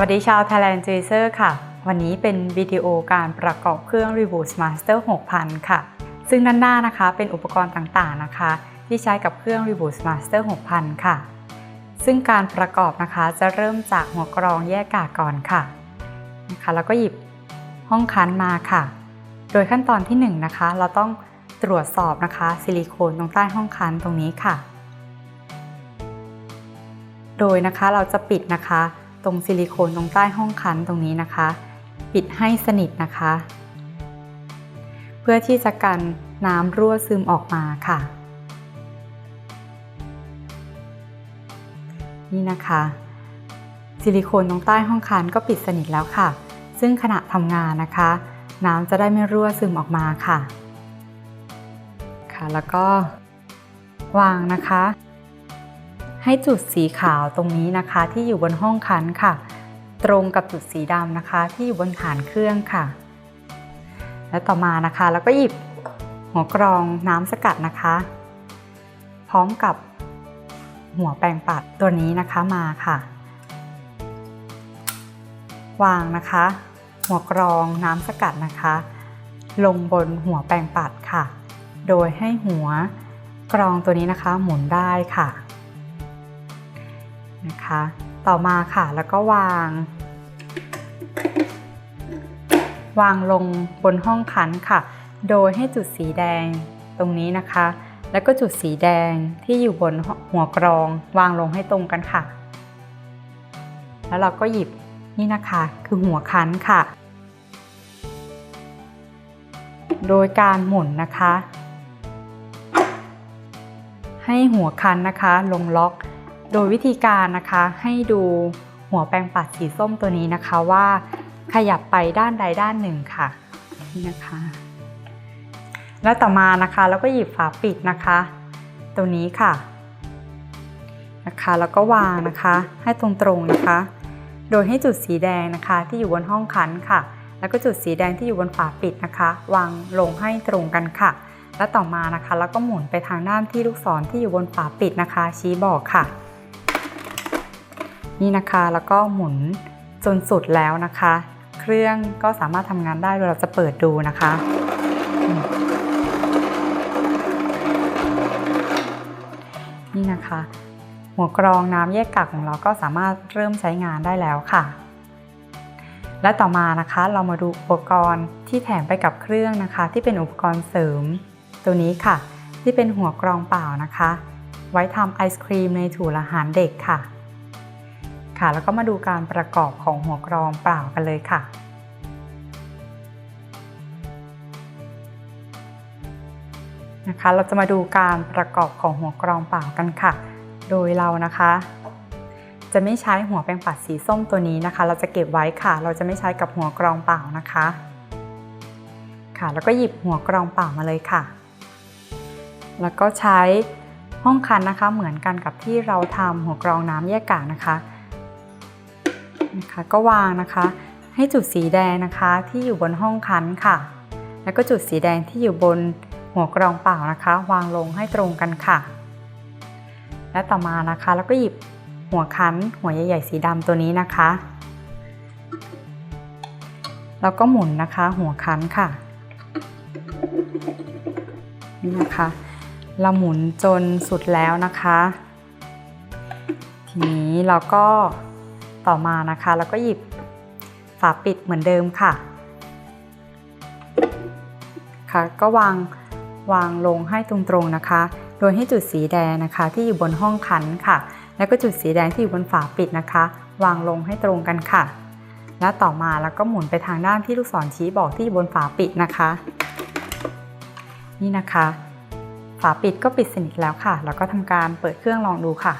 วัสดีชาว Thailand Juicer ค่ะ วันนี้เป็นวิดีโอการประกอบเครื่อง Reboot Master 6000 ค่ะ ซึ่งด้านหน้านะคะเป็นอุปกรณ์ต่างๆนะคะ ที่ใช้กับเครื่อง Reboot Master 6000 ค่ะ ซึ่งการประกอบนะคะจะเริ่มจากหัวกรองแยกกากก่อนค่ะนะคะแล้วก็หยิบห้องคันมาค่ะ โดยขั้นตอนที่1นงนะคะเราต้องตรวจสอบนะคะซิลิโคนตรงใต้ห้องคันตรงนี้ค่ะ โดยนะคะเราจะปิดนะคะ ตรงซิลิโคนตรงใต้ห้องคันตรงนี้นะคะ ปิดให้สนิทนะคะ เพื่อที่จะกันน้ำรั่วซึมออกมาค่ะ นี่นะคะ ซิลิโคนตรงใต้ห้องคันก็ปิดสนิทแล้วค่ะ ซึ่งขณะทำงานนะคะ น้ำจะได้ไม่รั่วซึมออกมาค่ะ ค่ะแล้วก็วางนะคะ ให้จุดสีขาวตรงนี้นะคะที่อยู่บนห้องคันค่ะ ตรงกับจุดสีดำนะคะ ที่อยู่บนฐานเครื่องค่ะ และต่อมานะคะแล้วก็หยิบหัวกรองน้ำสกัดนะคะ พร้อมกับหัวแปรงปัดตัวนี้นะคะมาค่ะ วางนะคะ หัวกรองน้ำสกัดนะคะ ลงบนหัวแปรงปัดค่ะ โดยให้หัวกรองตัวนี้นะคะหมุนได้ค่ะ นะคะ ต่อมาค่ะแล้วก็วาง วางลงบนห้องคันค่ะ โดยให้จุดสีแดงตรงนี้นะคะ แล้วก็จุดสีแดงที่อยู่บนหัวกรอง วางลงให้ตรงกันค่ะ แล้วเราก็หยิบนี่นะคะคือหัวคันค่ะ โดยการหมุนนะคะให้หัวคันนะคะลงล็อก โดยวิธีการนะคะให้ดูหัวแปรงปัดสีส้มตัวนี้นะคะว่าขยับไปด้านใดด้านหนึ่งค่ะนี่นะคะ แล้วต่อมานะคะแล้วก็หยิบฝาปิดนะคะ ตัวนี้ค่ะนะคะแล้วก็วางนะคะให้ตรงๆนะคะ โดยให้จุดสีแดงนะคะที่อยู่บนห้องคันค่ะ แล้วก็จุดสีแดงที่อยู่บนฝาปิดนะคะ วางลงให้ตรงกันค่ะ และต่อมานะคะ แล้วก็หมุนไปทางด้านที่ลูกศรที่อยู่บนฝาปิดนะคะ ชี้บอกค่ะ นี่นะคะแล้วก็หมุนจนสุดแล้วนะคะ เครื่องก็สามารถทำงานได้โดยเราจะเปิดดูนะคะ นี่นะคะ หัวกรองน้ำแยกกากของเราก็สามารถเริ่มใช้งานได้แล้วค่ะ และต่อมานะคะเรามาดูอุปกรณ์ที่แถมไปกับเครื่องนะคะ ที่เป็นอุปกรณ์เสริม ตัวนี้ค่ะ ที่เป็นหัวกรองเปล่านะคะ ไว้ทำไอศครีมในถูอาหารเด็กค่ะ ค่ะ แล้วก็มาดูการประกอบของหัวกรองเปล่ากันเลยค่ะนะคะเราจะมาดูการประกอบของหัวกรองเปล่ากันค่ะ โดยเรานะคะ จะไม่ใช้หัวแปรงปัดสีส้มตัวนี้นะคะ เราจะเก็บไว้ค่ะ เราจะไม่ใช้กับหัวกรองเปล่านะคะ ค่ะ แล้วก็หยิบหัวกรองเปล่ามาเลยค่ะ แล้วก็ใช้ห้องคันนะคะ เหมือนกันกับที่เราทำหัวกรองน้ำแยกกากนะคะ นะคะก็วางนะคะ ให้จุดสีแดงนะคะที่อยู่บนห้องคันค่ะ แล้วก็จุดสีแดงที่อยู่บนหัวกรองเปล่านะคะ วางลงให้ตรงกันค่ะ และต่อมานะคะแล้วก็หยิบหัวคันหัวใหญ่ๆสีดำตัวนี้นะคะ แล้วก็หมุนนะคะหัวคันค่ะนี่นะคะ เราหมุนจนสุดแล้วนะคะ ทีนี้เราก็ ต่อมานะคะ แล้วก็หยิบฝาปิดเหมือนเดิมค่ะ ค่ะ ก็วางวางลงให้ตรงๆนะคะ โดยให้จุดสีแดงนะคะ ที่อยู่บนห้องคันค่ะ แล้วก็จุดสีแดงที่อยู่บนฝาปิดนะคะ วางลงให้ตรงกันค่ะ แล้วต่อมาแล้วก็หมุนไปทางด้านที่ลูกศรชี้บอกที่อยู่บนฝาปิดนะคะ นี่นะคะ ฝาปิดก็ปิดสนิทแล้วค่ะ แล้วก็ทำการเปิดเครื่องลองดูค่ะ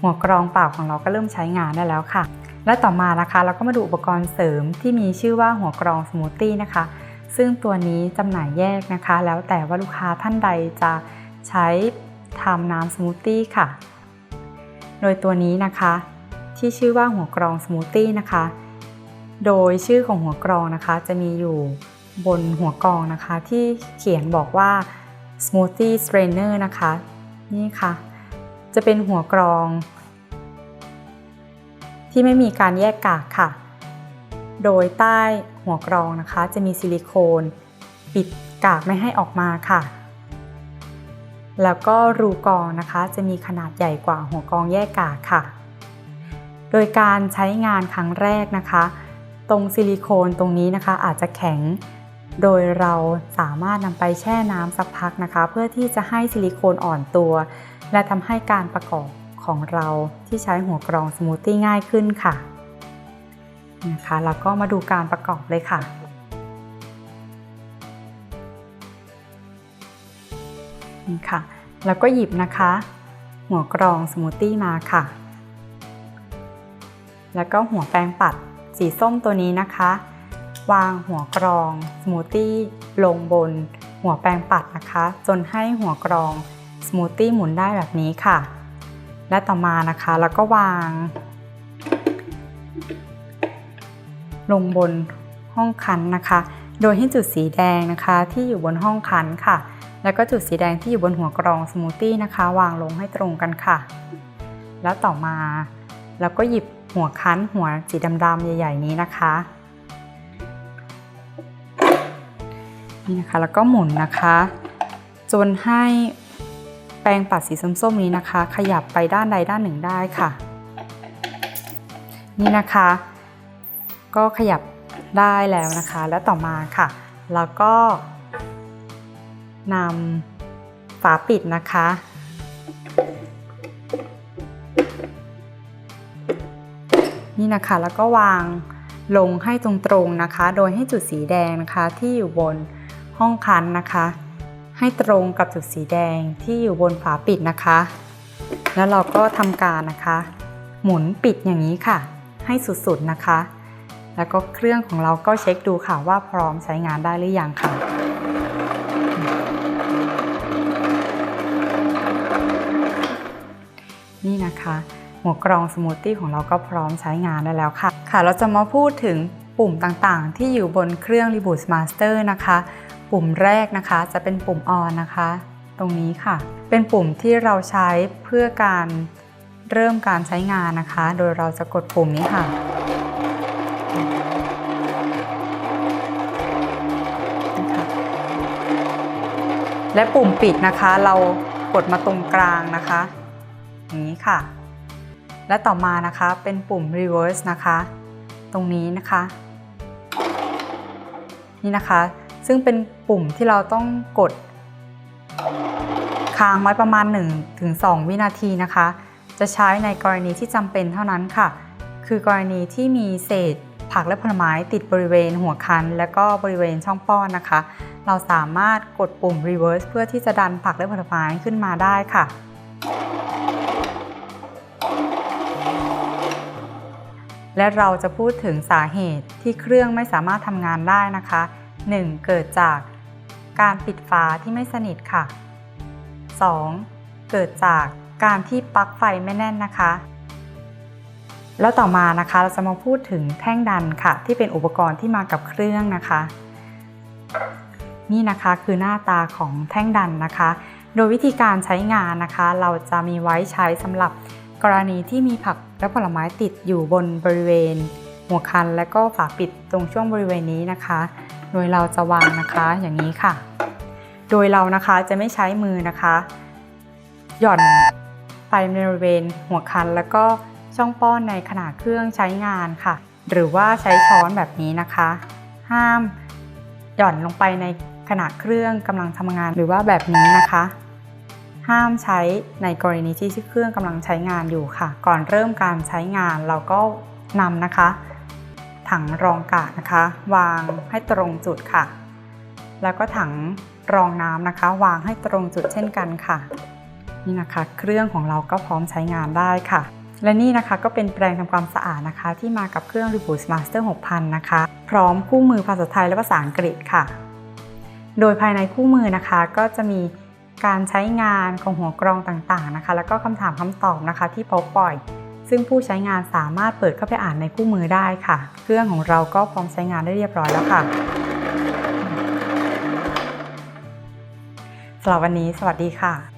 หัวกรองเปล่าของเราก็เริ่มใช้งานได้แล้วค่ะ และต่อมานะคะเราก็มาดูอุปกรณ์เสริมที่มีชื่อว่าหัวกรองสมูทตี้นะคะ ซึ่งตัวนี้จำหน่ายแยกนะคะ แล้วแต่ว่าลูกค้าท่านใดจะใช้ทำน้ำสมูทตี้ค่ะ โดยตัวนี้นะคะ ที่ชื่อว่าหัวกรองสมูทตี้นะคะ โดยชื่อของหัวกรองนะคะ จะมีอยู่บนหัวกรองนะคะ ที่เขียนบอกว่า Smoothie Strainer นะคะ นี่ค่ะ จะเป็นหัวกรอง ที่ไม่มีการแยกกากค่ะ โดยใต้หัวกรองนะคะ จะมีซิลิโคนปิดกากไม่ให้ออกมาค่ะ แล้วก็รูกรองนะคะ จะมีขนาดใหญ่กว่าหัวกรองแยกกากค่ะ โดยการใช้งานครั้งแรกนะคะ ตรงซิลิโคนตรงนี้นะคะอาจจะแข็งโดยเราสามารถนำไปแช่น้ำสักพักนะคะ เพื่อที่จะให้ซิลิโคนอ่อนตัว และทำให้การประกอบของเราที่ใช้หัวกรองสมูทตี้ง่ายขึ้นค่ะนะคะแล้วก็มาดูการประกอบเลยค่ะ นี่ค่ะ แล้วก็หยิบนะคะ หัวกรองสมูทตี้มาค่ะ แล้วก็หัวแปรงปัดสีส้มตัวนี้นะคะ วางหัวกรองสมูทตี้ลงบนหัวแปรงปัดนะคะ จนให้หัวกรอง สมูทตี้หมุนได้แบบนี้ค่ะ และต่อมานะคะแล้วก็วาง ลงบนห้องคั้นนะคะ โดยให้จุดสีแดงนะคะที่อยู่บนห้องคั้นค่ะ แล้วก็จุดสีแดงที่อยู่บนหัวกรองสมูทตี้นะคะ วางลงให้ตรงกันค่ะ แล้วต่อมาเราก็หยิบหัวคั้นหัวสีดำๆใหญ่ ๆ นี้นะคะนี่นะคะแล้วก็หมุนนะคะ จนให้ ปรงปัดสีส้มๆนี้นะคะ ขยับไปด้านใดด้านหนึ่งได้ค่ะ นี่นะคะ ก็ขยับได้แล้วนะคะ และต่อมาค่ะ แล้วก็นำฝาปิดนะคะ นี่นะคะแล้วก็วางลงให้ตรงๆนะคะ โดยให้จุดสีแดงนะคะที่อยู่บนห้องคันนะคะ ให้ตรงกับจุดสีแดงที่อยู่บนฝาปิดนะคะ แล้วเราก็ทำการนะคะ หมุนปิดอย่างนี้ค่ะ ให้สุดๆนะคะ แล้วก็เครื่องของเราก็เช็คดูค่ะว่าพร้อมใช้งานได้หรือยังค่ะนี่นะคะหัวกรองสมูทตี้ของเราก็พร้อมใช้งานได้แล้วค่ะ ค่ะ เราจะมาพูดถึงปุ่มต่างๆ ที่อยู่บนเครื่อง Reboot Master นะคะ ปุ่มแรกนะคะจะเป็นปุ่ม on นะคะ ตรงนี้ค่ะ เป็นปุ่มที่เราใช้เพื่อการเริ่มการใช้งานนะคะ โดยเราจะกดปุ่มนี้ค่ะ และปุ่มปิดนะคะ เรากดมาตรงกลางนะคะ อย่างนี้ค่ะ และต่อมานะคะเป็นปุ่ม reverse นะคะ ตรงนี้นะคะ นี่นะคะ ซึ่งเป็นปุ่มที่เราต้องกด ค้างไว้ประมาณ 1-2 วินาทีนะคะ จะใช้ในกรณีที่จำเป็นเท่านั้นค่ะ คือกรณีที่มีเศษผักและผลไม้ติดบริเวณหัวคัน และก็บริเวณช่องป้อนนะคะ เราสามารถกดปุ่ม reverse เพื่อที่จะดันผักและผลไม้ขึ้นมาได้ค่ะ และเราจะพูดถึงสาเหตุที่เครื่องไม่สามารถทำงานได้นะคะ 1. เกิดจากการปิดฝาที่ไม่สนิทค่ะ 2. เกิดจากการที่ปลั๊กไฟไม่แน่นนะคะ แล้วต่อมานะคะเราจะมาพูดถึงแท่งดันค่ะ ที่เป็นอุปกรณ์ที่มากับเครื่องนะคะ นี่นะคะคือหน้าตาของแท่งดันนะคะ โดยวิธีการใช้งานนะคะ เราจะมีไว้ใช้สำหรับกรณีที่มีผักและผลไม้ติดอยู่บนบริเวณ หัวคันและก็ฝาปิดตรงช่วงบริเวณนี้นะคะ โดยเราจะวางนะคะอย่างนี้ค่ะ โดยเรานะคะจะไม่ใช้มือนะคะ หย่อนไปในบริเวณหัวคันแล้วก็ช่องป้อนในขนาดเครื่องใช้งานค่ะ หรือว่าใช้ช้อนแบบนี้นะคะ ห้ามหย่อนลงไปในขณะเครื่องกำลังทำงานหรือว่าแบบนี้นะคะ ห้ามใช้ในกรณีที่เครื่องกำลังใช้งานอยู่ค่ะ ก่อนเริ่มการใช้งานเราก็นำนะคะ ถังรองกากนะคะ วางให้ตรงจุดค่ะ แล้วก็ถังรองน้ำนะคะ วางให้ตรงจุดเช่นกันค่ะ นี่นะคะ เครื่องของเราก็พร้อมใช้งานได้ค่ะ และนี่นะคะก็เป็นแปรงทำความสะอาดนะคะ ที่มากับเครื่อง Reboot Master 6000 นะคะ พร้อมคู่มือภาษาไทยและภาษาอังกฤษค่ะ โดยภายในคู่มือนะคะก็จะมีการใช้งานของหัวกรองต่างๆนะคะ แล้วก็คำถามคำตอบนะคะที่พบบ่อย ซึ่งผู้ใช้งานสามารถเปิดเข้าไปอ่านในคู่มือได้ค่ะ เครื่องของเราก็พร้อมใช้งานได้เรียบร้อยแล้วค่ะสำหรับวันนี้ สวัสดีค่ะ